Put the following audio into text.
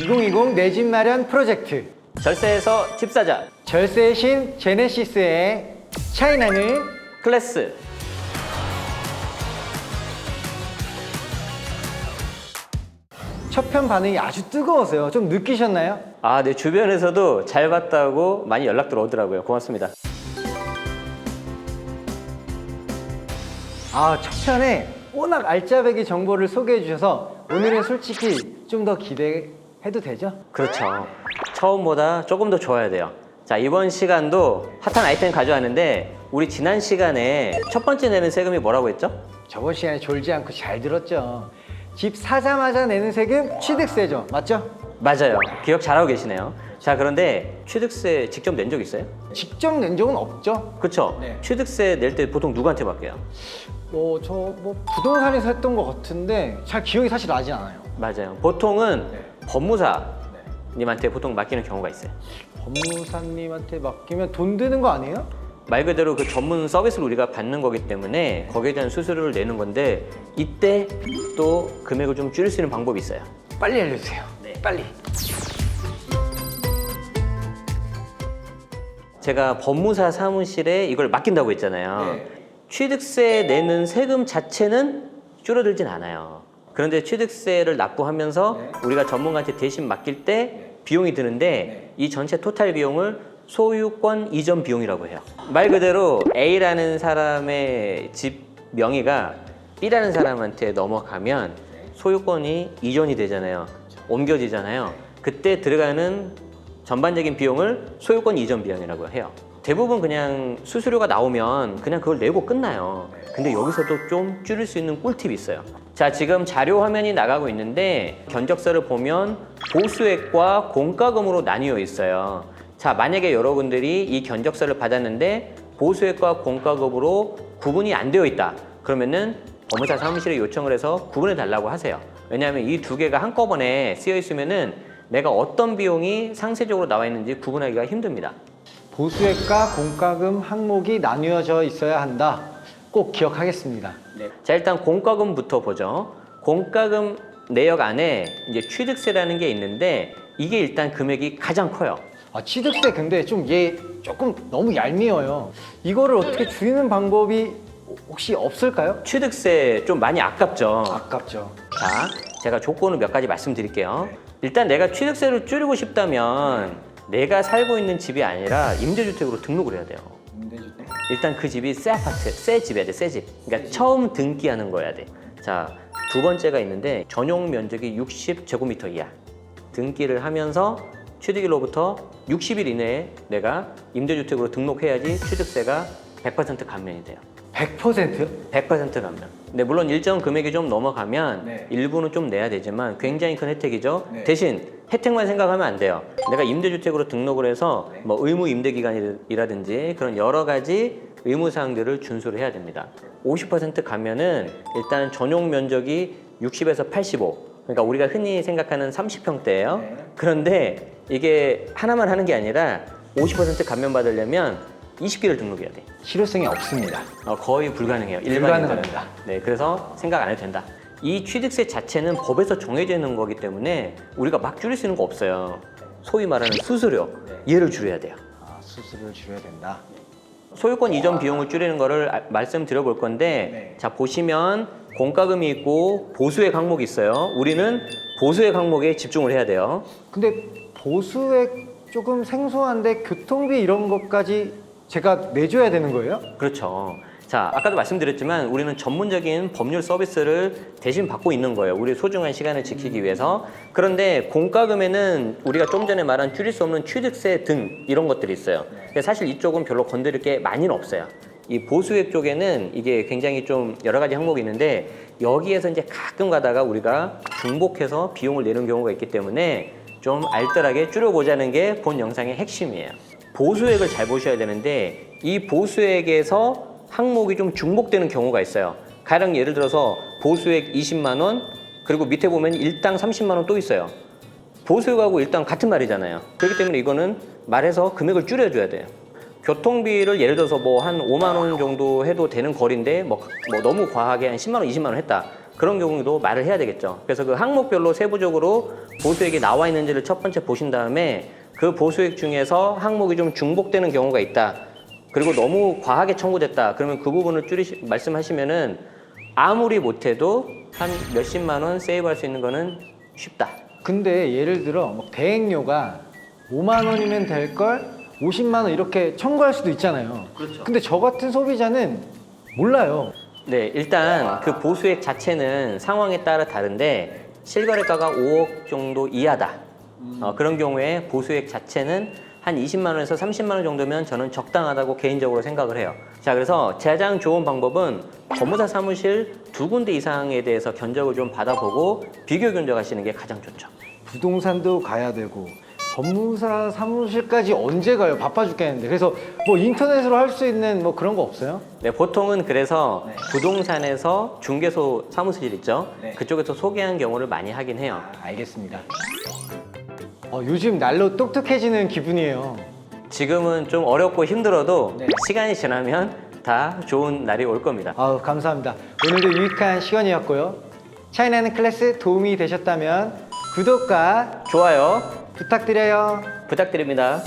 2020 내 집 마련 프로젝트 절세에서 집 사자 절세의 신 제네시스의 차이나는 클래스 첫 편 반응이 아주 뜨거워서요. 좀 느끼셨나요? 아, 네 주변에서도 잘 봤다고 많이 연락들 오더라고요. 고맙습니다. 아, 첫 편에 워낙 알짜배기 정보를 소개해 주셔서 오늘은 솔직히 좀 더 기대 해도 되죠? 그렇죠. 처음보다 조금 더 좋아야 돼요. 자, 이번 시간도 핫한 아이템 가져왔는데 우리 지난 시간에 첫 번째 내는 세금이 뭐라고 했죠? 저번 시간에 졸지 않고 잘 들었죠. 집 사자마자 내는 세금 취득세죠. 맞죠? 맞아요. 기억 잘하고 계시네요. 자, 그런데 취득세 직접 낸 적 있어요? 직접 낸 적은 없죠. 그렇죠. 네. 취득세 낼 때 보통 누구한테 맡겨요? 뭐 저 뭐 부동산에서 했던 것 같은데 잘 기억이 사실 나지 않아요. 맞아요. 보통은 네. 법무사님한테 보통 맡기는 경우가 있어요. 법무사님한테 맡기면 돈 드는 거 아니에요? 말 그대로 그 전문 서비스를 우리가 받는 거기 때문에 거기에 대한 수수료를 내는 건데 이때 또 금액을 좀 줄일 수 있는 방법이 있어요. 빨리 알려주세요. 네. 빨리. 제가 법무사 사무실에 이걸 맡긴다고 했잖아요. 네. 취득세 내는 세금 자체는 줄어들진 않아요. 그런데 취득세를 납부하면서 네. 우리가 전문가한테 대신 맡길 때 비용이 드는데 네. 이 전체 토탈 비용을 소유권 이전 비용이라고 해요. 말 그대로 A라는 사람의 집 명의가 B라는 사람한테 넘어가면 소유권이 이전이 되잖아요. 옮겨지잖아요. 그때 들어가는 전반적인 비용을 소유권 이전 비용이라고 해요. 대부분 그냥 수수료가 나오면 그냥 그걸 내고 끝나요. 근데 여기서도 좀 줄일 수 있는 꿀팁이 있어요. 자, 지금 자료 화면이 나가고 있는데 견적서를 보면 보수액과 공과금으로 나뉘어 있어요. 자, 만약에 여러분들이 이 견적서를 받았는데 보수액과 공과금으로 구분이 안 되어 있다. 그러면은 법무사 사무실에 요청을 해서 구분해 달라고 하세요. 왜냐하면 이 두 개가 한꺼번에 쓰여 있으면은 내가 어떤 비용이 상세적으로 나와 있는지 구분하기가 힘듭니다. 보수액과 공과금 항목이 나뉘어져 있어야 한다. 꼭 기억하겠습니다. 자, 일단 공과금부터 보죠. 공과금 내역 안에 이제 취득세라는 게 있는데 이게 일단 금액이 가장 커요. 아, 취득세 근데 좀 얘 조금 너무 얄미워요. 이거를 어떻게 줄이는 방법이 혹시 없을까요? 취득세 좀 많이 아깝죠. 아깝죠. 자, 제가 조건을 몇 가지 말씀드릴게요. 일단 내가 취득세를 줄이고 싶다면 내가 살고 있는 집이 아니라 임대주택으로 등록을 해야 돼요. 일단 그 집이 새 아파트, 새 집이야 돼, 새 집. 그러니까 처음 등기하는 거야 돼. 자, 두 번째가 있는데 전용 면적이 60제곱미터 이하. 등기를 하면서 취득일로부터 60일 이내에 내가 임대주택으로 등록해야지 취득세가 100% 감면이 돼요. 100%요? 100% 감면. 근데 물론 일정 금액이 좀 넘어가면 네. 일부는 좀 내야 되지만 굉장히 큰 혜택이죠. 네. 대신 혜택만 생각하면 안 돼요. 내가 임대주택으로 등록을 해서 네. 뭐 의무 임대 기간이라든지 그런 여러 가지 의무 사항들을 준수를 해야 됩니다. 50% 가면은 일단 전용 면적이 60에서 85. 그러니까 우리가 흔히 생각하는 30평대예요. 네. 그런데 이게 하나만 하는 게 아니라 50% 감면 받으려면 20개를 등록해야 돼. 실효성이 없습니다. 어, 거의 불가능해요. 불가능합니다. 일반인들은. 네, 그래서 생각 안 해도 된다. 이 취득세 자체는 법에서 정해져 있는 거기 때문에 우리가 막 줄일 수 있는 거 없어요. 소위 말하는 수수료, 얘를 줄여야 돼요. 아, 수수료를 줄여야 된다. 소유권 이전 비용을 줄이는 거를 아- 말씀드려 볼 건데 네. 자 보시면 공과금이 있고 보수액 항목이 있어요. 우리는 보수액 항목에 집중을 해야 돼요. 근데 보수액 조금 생소한데 교통비 이런 것까지 제가 내줘야 되는 거예요? 그렇죠. 자, 아까도 말씀드렸지만 우리는 전문적인 법률 서비스를 대신 받고 있는 거예요. 우리 소중한 시간을 지키기 위해서. 그런데 공과금에는 우리가 좀 전에 말한 줄일 수 없는 취득세 등 이런 것들이 있어요. 근데 사실 이쪽은 별로 건드릴 게 많이는 없어요. 이 보수액 쪽에는 이게 굉장히 좀 여러 가지 항목이 있는데 여기에서 이제 가끔 가다가 우리가 중복해서 비용을 내는 경우가 있기 때문에 좀 알뜰하게 줄여보자는 게 본 영상의 핵심이에요. 보수액을 잘 보셔야 되는데 이 보수액에서 항목이 좀 중복되는 경우가 있어요. 가령 예를 들어서 보수액 20만 원 그리고 밑에 보면 일당 30만 원 또 있어요. 보수액하고 일당 같은 말이잖아요. 그렇기 때문에 이거는 말해서 금액을 줄여줘야 돼요. 교통비를 예를 들어서 뭐 한 5만 원 정도 해도 되는 거리인데 뭐, 뭐 너무 과하게 한 10만 원, 20만 원 했다. 그런 경우도 말을 해야 되겠죠. 그래서 그 항목별로 세부적으로 보수액이 나와 있는지를 첫 번째 보신 다음에 그 보수액 중에서 항목이 좀 중복되는 경우가 있다. 그리고 너무 과하게 청구됐다. 그러면 그 부분을 줄이 말씀하시면은 아무리 못해도 한 몇십만 원 세이브할 수 있는 거는 쉽다. 근데 예를 들어 뭐 대행료가 5만 원이면 될 걸 50만 원 이렇게 청구할 수도 있잖아요. 그렇죠. 근데 저 같은 소비자는 몰라요. 네, 일단 그 보수액 자체는 상황에 따라 다른데 실거래가가 5억 정도 이하다. 어, 그런 경우에 보수액 자체는 한 20만 원에서 30만 원 정도면 저는 적당하다고 개인적으로 생각을 해요. 자, 그래서 가장 좋은 방법은 법무사 사무실 두 군데 이상에 대해서 견적을 좀 받아보고 비교 견적하시는 게 가장 좋죠. 부동산도 가야 되고 법무사 사무실까지 언제 가요? 바빠 죽겠는데. 그래서 뭐 인터넷으로 할 수 있는 뭐 그런 거 없어요? 네, 보통은 그래서 네. 부동산에서 중개소 사무실 있죠. 네. 그쪽에서 소개한 경우를 많이 하긴 해요. 아, 알겠습니다. 어, 요즘 날로 똑똑해지는 기분이에요. 지금은 좀 어렵고 힘들어도 네. 시간이 지나면 다 좋은 날이 올 겁니다. 아우 감사합니다. 오늘도 유익한 시간이었고요. 차이나는 클래스 도움이 되셨다면 구독과 좋아요 부탁드려요. 부탁드립니다.